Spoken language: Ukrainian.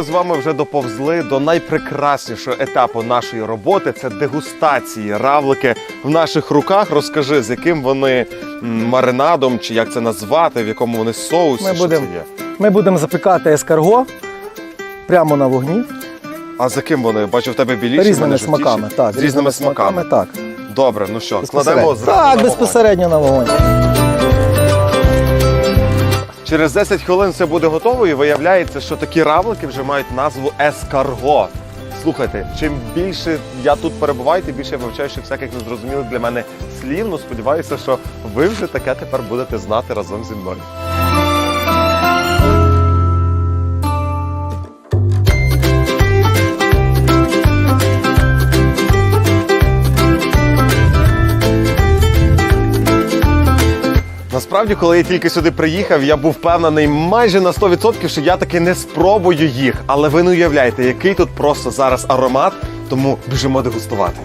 ми з вами вже доповзли до найпрекраснішого етапу нашої роботи. Це дегустації равлики в наших руках. Розкажи, з яким вони маринадом, чи як це назвати, в якому вони соусі. Ми що будемо- це є? Ми будемо запікати ескарго прямо на вогні А з яким вони? Бачу, в тебе біліші, різними жовтіші. смаками. Так, з різними смаками. Так, Добре, ну що, безпосередньо. кладемо зразу Так, вогонь. безпосередньо на вогонь. Через 10 хвилин все буде готово, і виявляється, що такі равлики вже мають назву ескарго. Слухайте, чим більше я тут перебуваю, тим більше я вивчаю ще всяких незрозумілих для мене слів. Ну сподіваюся, що ви вже таке тепер будете знати разом зі мною. Насправді, коли я тільки сюди приїхав, я був впевнений майже на 100%, що я таки не спробую їх. Але ви не уявляєте, який тут просто зараз аромат, тому біжимо дегустувати.